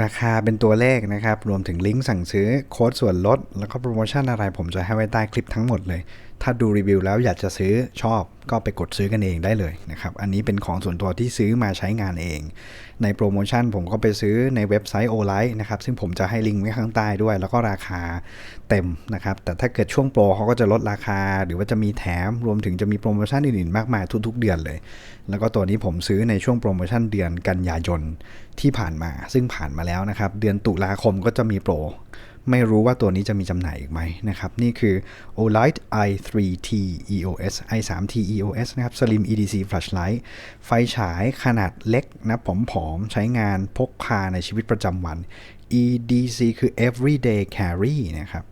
ราคาเป็นตัวเลขนะครับ รวมถึงลิงก์สั่งซื้อโค้ดส่วนลด แล้วก็โปรโมชั่นอะไรผมจะให้ไว้ใต้คลิปทั้งหมดเลย ถ้าดูรีวิวแล้วอยากจะซื้อชอบ ก็ไปกดซื้อกันเองได้เลยนะครับ อันนี้เป็นของส่วนตัวที่ซื้อมาใช้งานเอง ในโปรโมชั่นผมก็ไปซื้อในเว็บไซต์โอไลท์นะครับ ซึ่งผมจะให้ลิงก์ไว้ข้างใต้ด้วย แล้วก็ราคาเต็มนะครับ แต่ถ้าเกิดช่วงโปรเขาก็จะลดราคา หรือว่าจะมีแถม รวมถึงจะมีโปรโมชั่นอื่นๆมากมายทุกๆ เดือนเลย แล้วก็ตัวนี้ผมซื้อในช่วงโปรโมชั่นเดือนกันยายนที่ผ่านมา ซึ่งผ่านมาแล้วนะครับ เดือนตุลาคมก็จะมีโปร ไม่รู้ว่าตัวนี้จะมีจำหน่ายอีกไหมนะครับ นี่คือ Olight i3T EOS i3T EOS นะครับ Slim EDC Flashlight ไฟฉายขนาดเล็กนะผอมๆ ใช้งานพกพาในชีวิตประจำวัน EDC คือ everyday carry นะครับ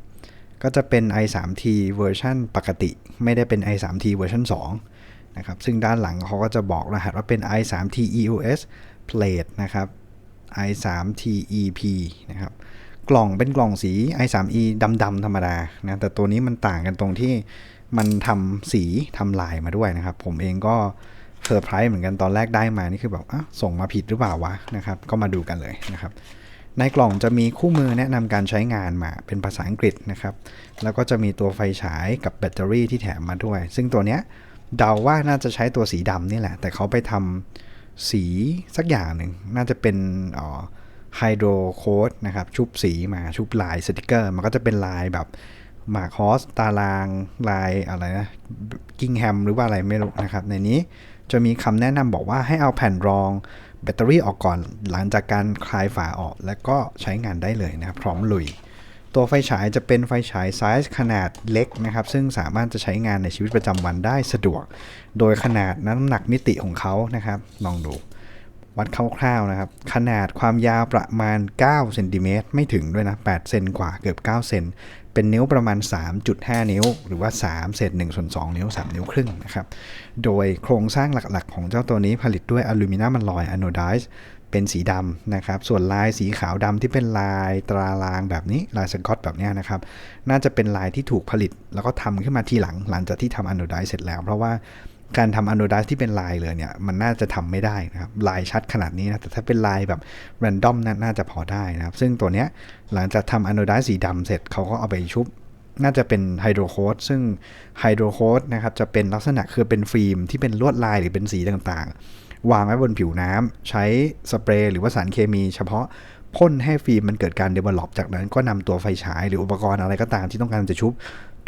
ก็จะเป็น i3T เวอร์ชันปกติ ไม่ได้เป็น i3T เวอร์ชัน2นะครับ ซึ่งด้านหลังเขาก็จะบอกรหัสว่าเป็น i3T EOS Plate นะครับ i3T EP นะครับ กล่องเป็นกล่องสี i3e ดำๆธรรมดานะแต่ตัวนี้มันต่างกันตรงที่มันทำสีทำลายมาด้วยนะครับ ผมเองก็เซอร์ไพรส์เหมือนกันตอนแรกได้มานี่คือแบบส่งมาผิดหรือเปล่าวะนะครับ ก็มาดูกันเลยนะครับ ในกล่องจะมีคู่มือแนะนำการใช้งานมาเป็นภาษาอังกฤษนะครับ แล้วก็จะมีตัวไฟฉายกับแบตเตอรี่ที่แถมมาด้วย ซึ่งตัวเนี้ยเดาว่าน่าจะใช้ตัวสีดำนี่แหละ แต่เขาไปทำสีสักอย่างหนึ่งน่าจะเป็นอ๋อ ไฮโดรโค้ดนะครับชุบสีมาชุบลายสติกเกอร์ มันก็จะเป็นลายแบบหมาคอสตารางลายอะไรนะกิงแฮมหรือว่าอะไรไม่รู้นะครับ ในนี้จะมีคำแนะนำบอกว่าให้เอาแผ่นรองแบตเตอรี่ออกก่อนหลังจากการคลายฝาออก แล้วก็ใช้งานได้เลยนะครับ พร้อมลุย ตัวไฟฉายจะเป็นไฟฉายไซส์ขนาดเล็กนะครับ ซึ่งสามารถจะใช้งานในชีวิตประจำวันได้สะดวก โดยขนาดน้ำหนักมิติของเขานะครับ ลองดู วัดคร่าวๆนะครับ ขนาดความยาวประมาณ9เซนติเมตรไม่ถึงด้วยนะ8เซนกว่าเกือบ9เซนเป็นนิ้วประมาณ 3.5 นิ้ว หรือว่า3เศษ1ส่วน2นิ้ว 3 นิ้วครึ่งนะครับ โดยโครงสร้างหลักๆ ของเจ้าตัวนี้ผลิตด้วยอลูมิเนียมมันลอยอะโนไดซ์เป็นสีดำนะครับ ส่วนลายสีขาวดำที่เป็นลายตรารางแบบนี้ ลายสกอตแบบนี้นะครับ น่าจะเป็นลายที่ถูกผลิตแล้วก็ทำขึ้นมาทีหลังหลังจากที่ทำอะโนไดซ์เสร็จแล้ว เพราะว่า การทำอโนไดซ์ที่เป็นลายเลยเนี่ย มันน่าจะทำไม่ได้นะครับ ลายชัดขนาดนี้นะ แต่ถ้าเป็นลายแบบแรนดอมน่าจะพอได้นะครับ ซึ่งตัวเนี้ยหลังจากทำอโนไดซ์สีดำเสร็จเขาก็เอาไปชุบ น่าจะเป็นไฮโดรโคดซึ่งไฮโดรโคดนะครับจะเป็นลักษณะคือเป็นฟิล์มที่เป็นลวดลายหรือเป็นสีต่างๆ วางไว้บนผิวน้ำใช้สเปรย์หรือว่าสารเคมีเฉพาะพ่นให้ฟิล์มมันเกิดการเดเวล็อปจากนั้นก็นำตัวไฟฉายหรืออุปกรณ์อะไรก็ตามที่ต้องการจะชุบ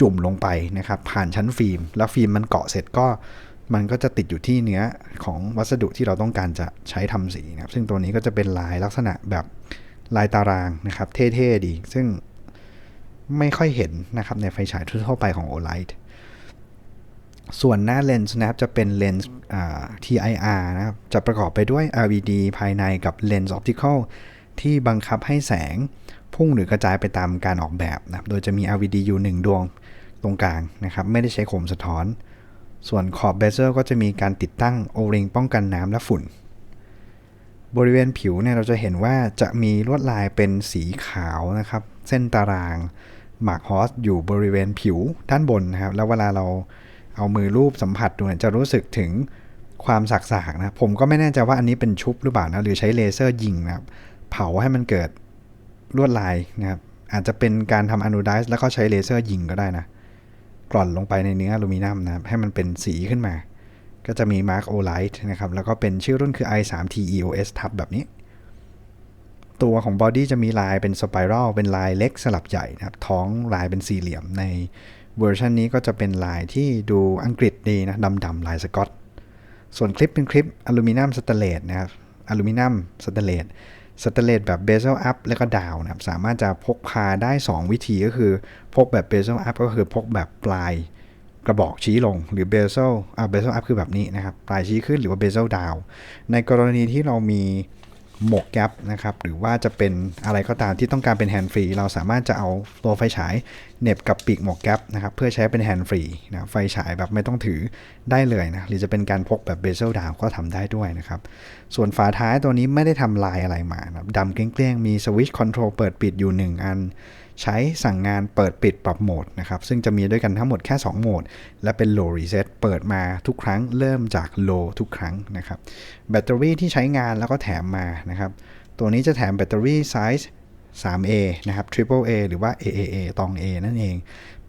จุ่มลงไปนะครับ ผ่านชั้นฟิล์ม แล้วฟิล์มมันเกาะเสร็จก็ มันก็จะติดอยู่ที่เนื้อของวัสดุที่เราต้องการจะใช้ทำสีนะครับ ซึ่งตัวนี้ก็จะเป็นลายลักษณะแบบลายตารางนะครับ เท่ๆดี ซึ่งไม่ค่อยเห็นนะครับในไฟฉายทั่วไปของ OLED ส่วนหน้าเลนส์นะครับจะเป็นเลนส์ TIR นะครับจะประกอบไปด้วย LED ภายในกับเลนส์ออปติคอลที่บังคับให้แสงพุ่งหรือกระจายไปตามการออกแบบนะโดยจะมี LED อยู่ 1 ดวงตรงกลางนะครับ ไม่ได้ใช้โคมสะท้อน ส่วนขอบเบเซอร์ก็จะมีการติดตั้งโอริงป้องกันน้ำและฝุ่น บริเวณผิวเนี่ยเราจะเห็นว่าจะมีลวดลายเป็นสีขาวนะครับ เส้นตารางหมากฮอสอยู่บริเวณผิวด้านบนนะครับ แล้วเวลาเราเอามือรูปสัมผัสดูเนี่ยจะรู้สึกถึงความสักๆนะผมก็ไม่แน่ใจว่าอันนี้เป็นชุบหรือเปล่านะหรือใช้เลเซอร์ยิงนะครับ เผาให้มันเกิดลวดลายนะครับอาจจะเป็นการทำอนูไดซ์แล้วก็ใช้เลเซอร์ยิงก็ได้นะ กร่อนลงไปในเนื้ออลูมิเนียมนะครับให้มันเป็นสีขึ้นมา ก็จะมีมาร์กโอไลท์นะครับ แล้วก็เป็นชื่อรุ่นคือ i3T EOS ทับแบบนี้ ตัวของบอดี้จะมีลายเป็นสไปรัลเป็นลายเล็กสลับใหญ่นะครับ ท้องลายเป็นสี่เหลี่ยมในเวอร์ชันนี้ก็จะเป็นลายที่ดูอังกฤษดีนะดำๆลายสกอตส่วนคลิปเป็นคลิปอลูมิเนียมสแตนเลสนะครับอลูมิเนียมสแตนเลส สเตเลตแบบเบเซลอัพแล้วก็ดาวนะครับ สามารถจะพกพาได้ 2 วิธีก็คือ พกแบบเบเซลอัพก็คือพกแบบปลายกระบอกชี้ลงหรือเบเซลอ่าเบเซลอัพคือแบบนี้นะครับ ปลายชี้ขึ้นหรือว่าเบเซลดาวในกรณีที่เรามี หมวกแก๊ปนะครับหรือว่าจะเป็นอะไรก็ตามที่ต้องการเป็นแฮนด์ฟรีเราสามารถจะเอาตัวไฟฉายเหน็บกับปีกหมวกแก๊ปนะครับเพื่อใช้เป็นแฮนด์ฟรีนะไฟฉายแบบไม่ต้องถือได้เลยนะหรือจะเป็นการพกแบบเบเซลดาวก็ทำได้ด้วยนะครับส่วนฝาท้ายตัวนี้ไม่ได้ทำลายอะไรมานะดำเกลี้ยงๆมีสวิตช์คอนโทรลเปิดปิดอยู่ 1 อัน ใช้สั่งงานเปิดปิดปรับโหมดนะครับ ซึ่งจะมีด้วยกันทั้งหมดแค่ 2 โหมด และเป็น low reset เปิดมาทุกครั้งเริ่มจาก low ทุกครั้งนะครับ แบตเตอรี่ที่ใช้งานแล้วก็แถมมานะครับ ตัวนี้จะแถมแบตเตอรี่ไซส์ 3A นะครับ Triple A หรือว่า AAA ตอง A นั่นเอง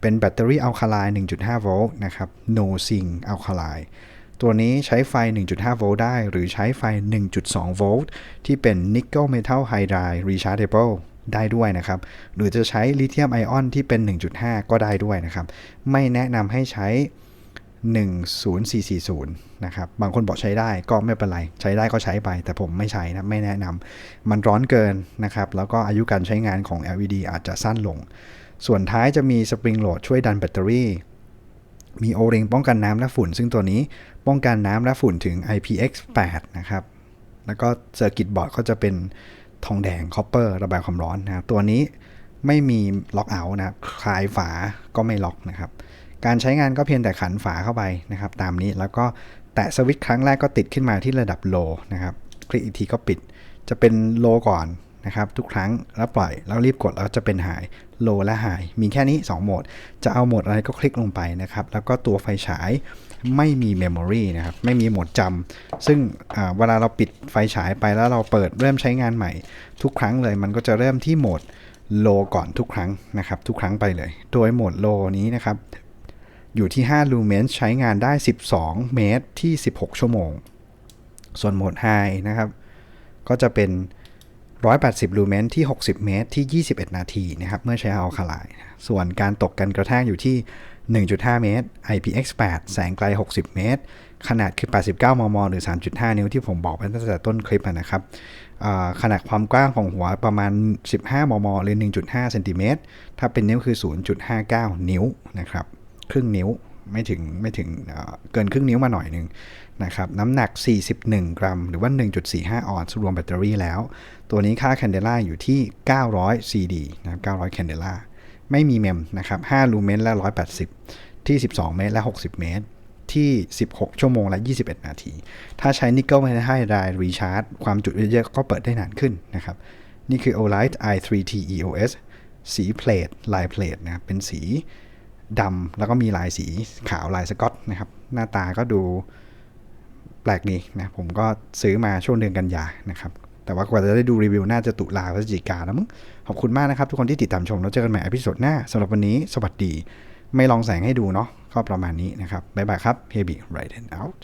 เป็นแบตเตอรี่อัลคาไลน์1.5 โวลต์นะครับ No Zinc อัลคาไลน์ตัวนี้ใช้ไฟ 1.5 โวลต์ได้ หรือใช้ไฟ 1.2 โวลต์ที่เป็น Nickel Metal Hydride Rechargeable ได้ด้วยนะครับ หรือจะใช้ลิเธียมไอออนที่เป็น 1.5 ก็ได้ด้วยนะครับ ไม่แนะนำให้ใช้ 10440 นะครับ บางคนบอกใช้ได้ก็ไม่เป็นไร ใช้ได้ก็ใช้ไป แต่ผมไม่ใช้นะ ไม่แนะนำมันร้อนเกินนะครับ แล้วก็อายุการใช้งานของ LED อาจจะสั้นลง ส่วนท้ายจะมีสปริงโหลดช่วยดันแบตเตอรี่มีโอริงป้องกันน้ำและฝุ่น ซึ่งตัวนี้ป้องกันน้ำและฝุ่นถึง IPX8 นะครับ แล้วก็เซอร์กิตบอร์ดก็จะเป็น ทองแดงคอปเปอร์ระบายความร้อนนะครับตัวนี้ไม่มีล็อกเอาท์นะครับคลายฝาก็ไม่ล็อกนะครับ การใช้งานก็เพียงแต่ขันฝาเข้าไปนะครับ ตามนี้แล้วก็แตะสวิตช์ครั้งแรกก็ติดขึ้นมาที่ระดับโลนะครับ คลิกอีกทีก็ปิด จะเป็นโลก่อน นะครับทุกครั้งแล้วปล่อยแล้วรีบกดแล้วจะเป็นหายโลและหายมีแค่นี้ 2 โหมด จะเอาโหมดอะไรก็คลิกลงไปนะครับ แล้วก็ตัวไฟฉายไม่มีเมมโมรีนะครับ ไม่มีโหมดจำ ซึ่งเวลาเราปิดไฟฉายไปแล้วเราเปิดเริ่มใช้งานใหม่ ทุกครั้งเลยมันก็จะเริ่มที่โหมดโลก่อนทุกครั้งนะครับ ทุกครั้งไปเลย โดยโหมดโลนี้นะครับ อยู่ที่ 5 ลูเมนใช้งานได้ 12 เมตรที่ 16 ชั่วโมง ส่วนโหมดไฮนะครับ ก็จะเป็น 180 ลูเมนที่ 60 เมตรที่ 21 นาทีนะครับ เมื่อใช้อัลคาไลน์ส่วนการตกกันกระแทกอยู่ที่ 1.5 เมตร IPX8 แสงไกล 60 เมตร ขนาดคือ 89 มม หรือ 3.5 นิ้วที่ผมบอกไปตั้งแต่ต้นคลิปนะครับ ขนาดความกว้างของหัวประมาณ 15 มม หรือ 1.5 เซนติเมตร ถ้าเป็นนิ้วคือ 0.59 นิ้วนะครับ ครึ่งนิ้ว ไม่ถึงไม่ถึงเอ่อเกินครึ่งนิ้วมาหน่อยหนึ่ง นะครับน้ำหนัก 41 กรัม หรือว่า 1.45 ออนซ์รวมแบตเตอรี่แล้ว ตัวนี้ค่าแคนเดล่าอยู่ที่ 900 CD นะครับ900แคนเดล่าไม่มีเมมนะครับ5ลูเมนและ 180 ที่ 12 เมตรและ 60 เมตร ที่ 16 ชั่วโมงและ 21 นาที ถ้าใช้นิกเกิลไม่ได้ไดรีชาร์จ ความจุเยอะๆก็เปิดได้นานขึ้นนะครับ นี่คือ Olight i3T EOS สีเพลทลายเพลทนะครับเป็นสีดำแล้วก็มีลายสีขาวลายสกอตนะครับ หน้าตาก็ดู แปลกดีนะผมก็ซื้อมาช่วงเดือนกันยานะครับ แต่ว่ากว่าจะได้ดูรีวิวน่าจะตุลาพฤศจิกาแล้วมั้งขอบคุณมากนะครับ ทุกคนที่ติดตามชมแล้วเจอกันใหม่อพิโซดหน้าสำหรับวันนี้สวัสดี ไม่ลองแสงให้ดูเนาะก็ประมาณนี้นะครับบ๊ายบายครับ Heavy Right and Out